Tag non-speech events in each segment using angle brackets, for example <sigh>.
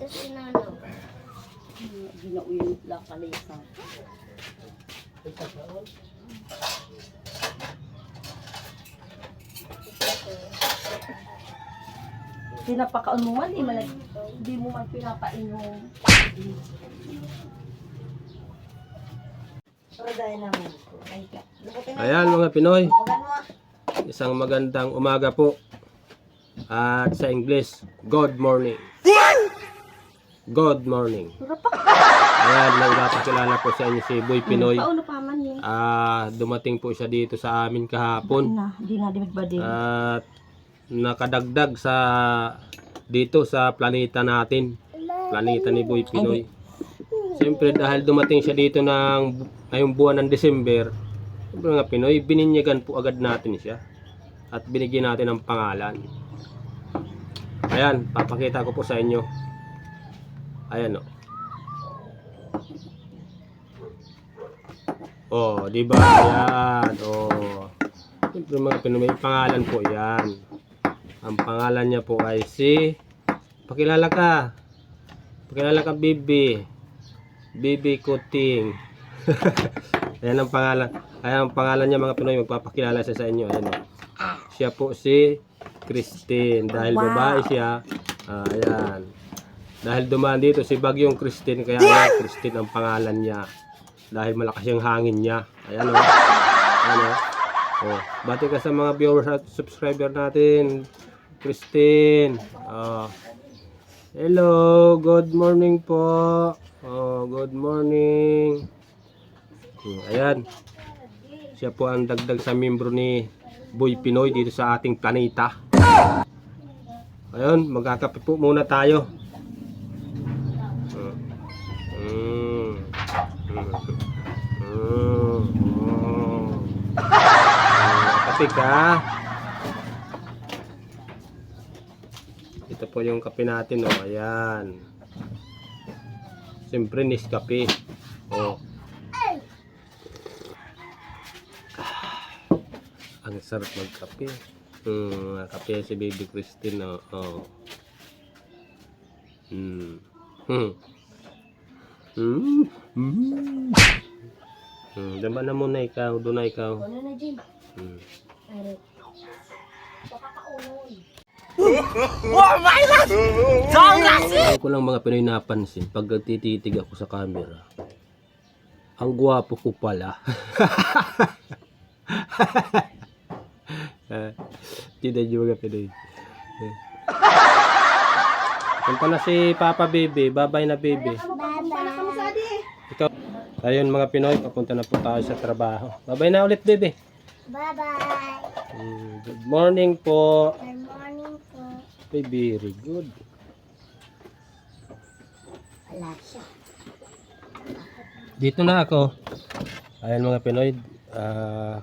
Ito si Nano. Ginauyin lang kalisa. Pinapakaon mo man, eh, malag, hindi mo man pinapainom. Ayan mga Pinoy, isang magandang umaga po. At sa English, good morning. Good morning. Ayan, nagpapakilala po sa inyo si Boy Pinoy. Pauno pa man yun. Ah, dumating po siya dito sa amin kahapon. Na, di na ba din? At nakadagdag sa dito sa planeta natin. Planeta ni Boy Pinoy. Siyempre dahil dumating siya dito ng ngayong buwan ng December, siyempre nga Pinoy, bininyagan po agad natin siya. At binigyan natin ng pangalan. Ayan, papakita ko po sa inyo. Ayan o. Oh, di ba? Ayan. Oh. Siyempre mga Pinoy, pangalan po yan. Ang pangalan niya po ay si... Pakilala ka. Pakilala ka, Bibi. Bibi Kuting. <laughs> Ayan ang pangalan. Ayan ang pangalan niya mga Pinoy. Magpapakilala siya sa inyo. Ayan o. Siya po si Christine. Dahil babae siya. ah, ayan. Dahil dumaan dito si Bagyong Christine. Kaya ayan, Christine ang pangalan niya. Dahil malakas yung hangin niya. Ayan o. Ayan o. Oh, bati ka sa mga viewers at subscriber natin. Christine. Oh. Hello, good morning po. Oh, good morning. Hmm, ayan. Siya po ang dagdag sa membro ni Boy Pinoy dito sa ating planeta. Ayun, magkakape po muna tayo. Hmm. Mm. Kape ka. Ito po yung kape natin, oh. Ayan. Siyempre, Nescafe. Oh. Ah, Ang sarap magkape. Hmm, kape si Baby Christine, oh. oh. Hmm. Hmm. Hmm. Hmm. Hmm. Dama na muna ikaw. Doon na ikaw. Ano na, Jim? Hmm. Ay, Pakakaunon. Ayaw ko lang mga Pinoy napansin pag tititig ako sa camera. Ang gwapo ko pala. <laughs> Ah, Tidak juga Pinoy. Punta na si Papa Bebe. Bye-bye na Bebe. Bye-bye. Ikaw. Ayun mga Pinoy, papunta na po tayo sa trabaho. Bye-bye na ulit Bebe. Bye-bye. Mm, Good morning po. Good morning po. Ay, Very good. Wala siya. Dito na ako. Ayan mga Pinoy. ah,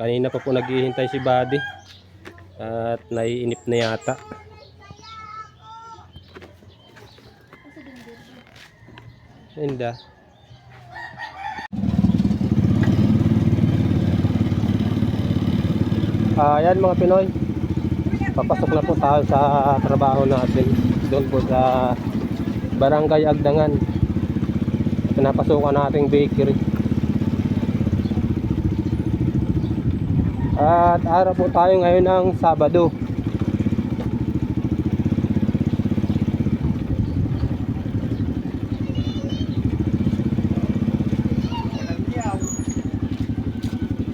kanina pa po naghihintay si Buddy. At naiinip na yata. Linda. Ah, ayan mga Pinoy. Papasok na po tayo sa trabaho natin. Doon po sa Barangay Agdangan pinapasukan nating bakery at araw po tayo ngayon ng Sabado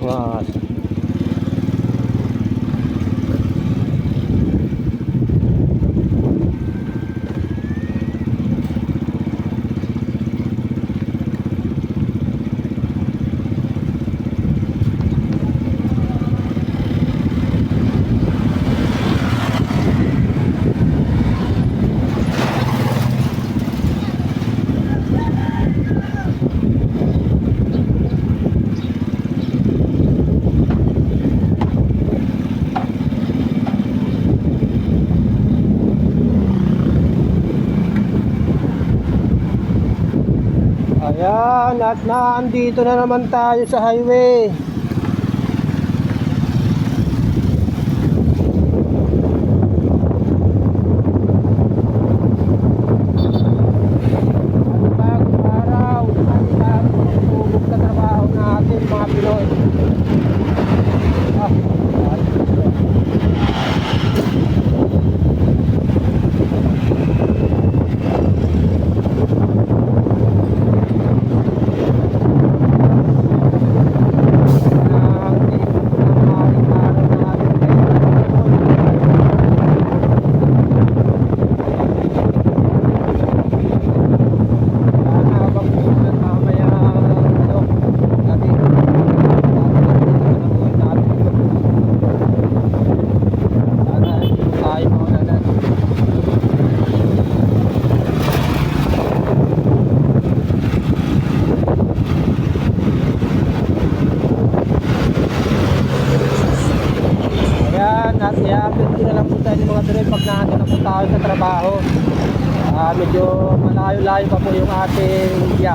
Mga Ayan, at naandito na naman tayo sa highway.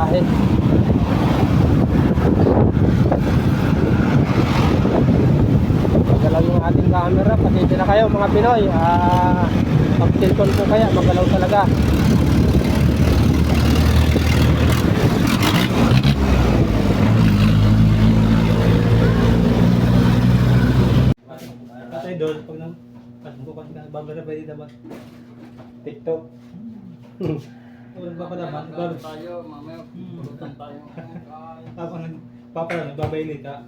Biyahe. Magalaw yung ating camera, pasensya na kayo mga Pinoy. Ah, pag cellphone po kaya, magalaw talaga. Doon, pag nang pagbukan ka, babara ba dito ba? TikTok. <laughs> Wala ba pa naman? Babara tayo, mamaya pulutan tayo. Tapos papa nagbabayli ka.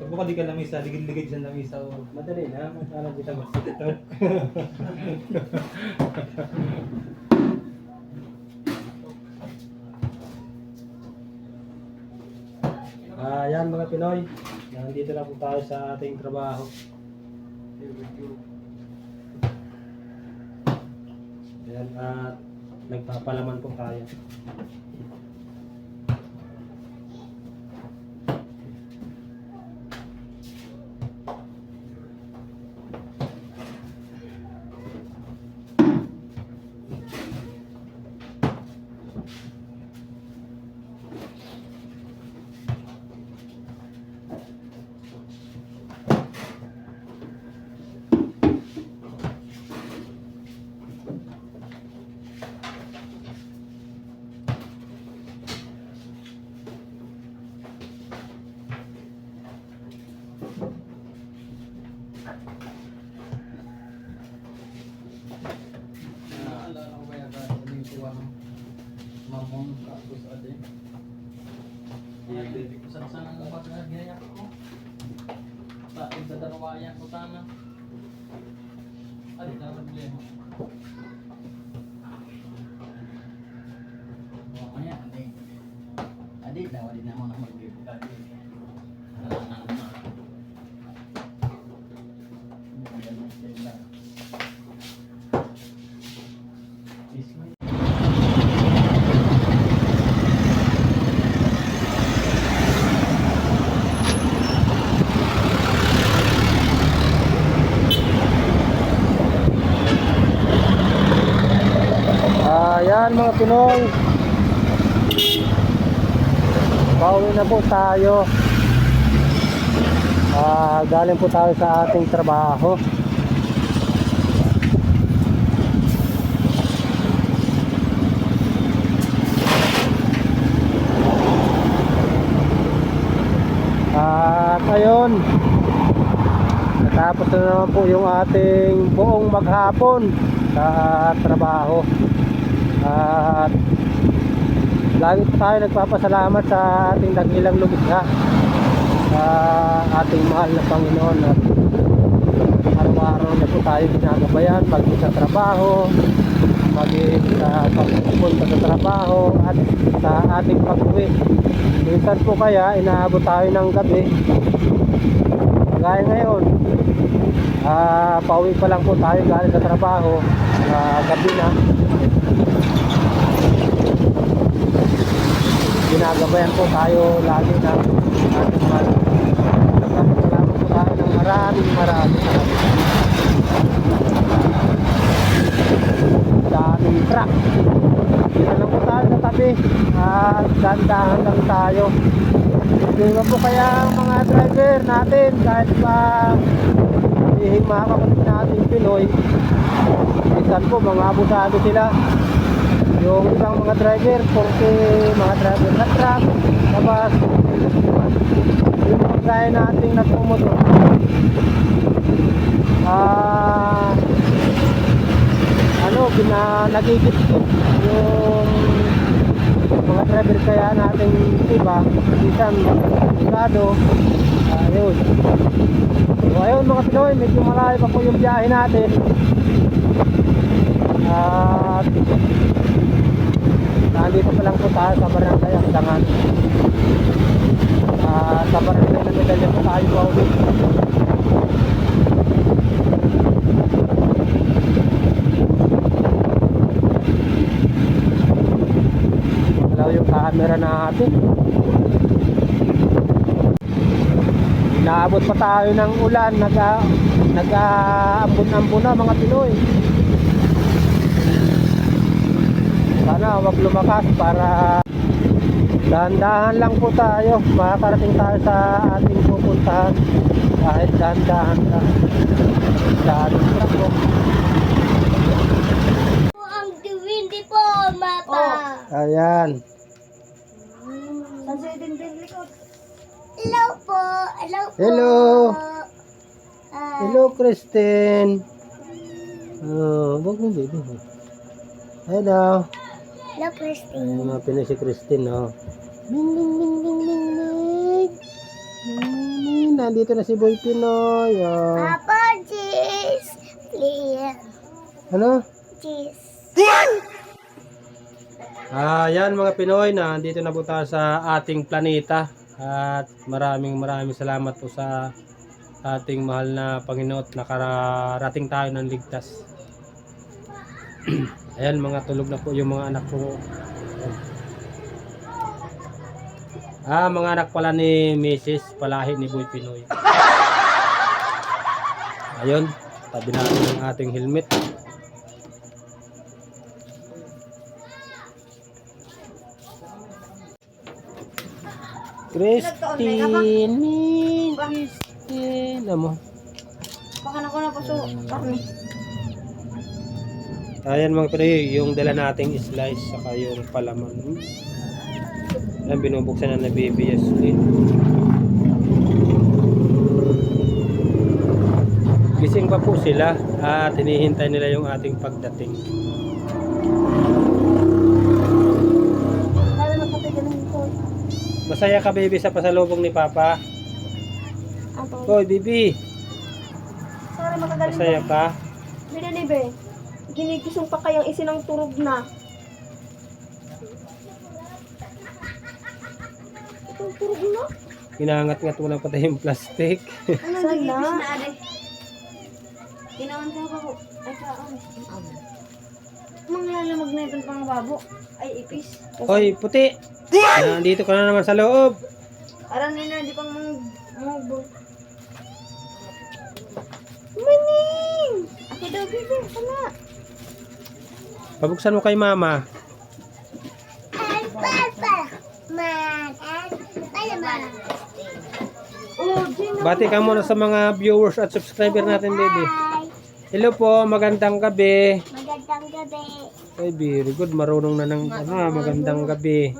Pagbuka di ka lamisa, ligid-ligid siya lamisa. o Madali na, magkala kita ba? TikTok. <laughs> Ah, yan mga Pinoy. Nandito na po tayo sa ating trabaho. Ayan, at nagpapalaman po tayo. Naalala ko kaya ka, sabihin ko ano, mamon ka, kus ade. Ang umat na gaya ko. Sa darwaya ko tana. Adi na problema. Oh, kaya adi. Adi daw adi na mo na magbibuka adi. Ayan mga Pinoy. Pauwi na po tayo. Ah, galing po tayo sa ating trabaho. At ayun, natapos na naman po yung ating buong maghapon sa trabaho. At lagi tayo nagpapasalamat sa ating dakilang lumikha sa ating mahal na Panginoon at araw-araw na po tayo ginagabayan maging sa trabaho maging sa pagpupunta sa trabaho at sa ating pag-uwi. Minsan po kaya inaabot tayo ng gabi. Gaya ngayon ah pauwi pa lang po tayo galing sa trabaho ah, gabi na ginagabayan po tayo lagi ng ating mahal. Nagpapasalamat po tayo ng maraming maraming maraming. Daming truck. Dito lang po tayo sa tabi. At dandahan lang tayo. Tingnan po kaya ang mga driver natin kahit pa hihing mga kapatid natin Pinoy. Minsan po mga abusado sila yung ibang mga driver, porque mga driver na truck, bus, yung mga gaya nating nagpumotor, ah, ano, bina, nagigit yung mga driver kaya nating iba, minsan, sigado, ayun. So, ayun mga Pinoy, medyo malayo pa po yung biyahe natin. At Nandito pa lang po tayo sa barangay Angdangan. Ah, sa barangay na medalya po tayo pa ulit. Wala yung camera natin. Naabot pa tayo ng ulan, naga nag-aambon-ambon na mga Pinoy. Sana wag lumakas para dahan-dahan lang po tayo. Makakarating tayo sa ating pupuntahan. Kahit dahan-dahan lang. Sa ating truck. oh. Po ang diwindi po, mapa. Ayan. Din likod? Hello po. Hello po. Hello. Ah, Hello, Kristen. Oh, wag mo, baby. Hello. Hello, Christine. Ay, mga Pinoy si Christine, oh. Ding, ding, ding, ding, ding, ding. Mm, Nandito na si Boy Pinoy, oh. Papa, cheese. Please. Ano? Cheese. Ah, yan mga Pinoy, nandito na po tayo sa ating planeta. At maraming maraming salamat po sa ating mahal na Panginoon at nakarating tayo ng ligtas. <clears throat> Ayan, mga tulog na po yung mga anak ko. Ah, mga anak pala ni Mrs. Palahi ni Boy Pinoy. Ayun, tabi natin ang ating helmet. Christine, Christine, mo? Baka na ko na po so. Ayan mga Pinoy, yung dala nating slice saka yung palaman. Ayan, binubuksan na na baby Yesley. Gising pa po sila at hinihintay nila yung ating pagdating. Masaya ka baby sa pasalubong ni Papa? Ato. Hoy baby, masaya ka? Binalibe. Ginikisong pa kayang isinang turog na. Itong turog na? Ginangat-ngat mo na patay yung plastic. <laughs> Sana. Ginawan ko pa po. Ay, kaon. Manglalamag na itong pang babo. Ay, ipis. Hoy puti, nandito ka na naman sa loob. Aram nina, di pang mang... Mangbo. Maning! Ako daw, bibi. Sana. Pabuksan mo kay mama. Bati ka muna sa mga viewers at subscriber natin, baby. Hello po, magandang gabi. Magandang gabi. Ay, very good. Marunong na ng ano, magandang gabi.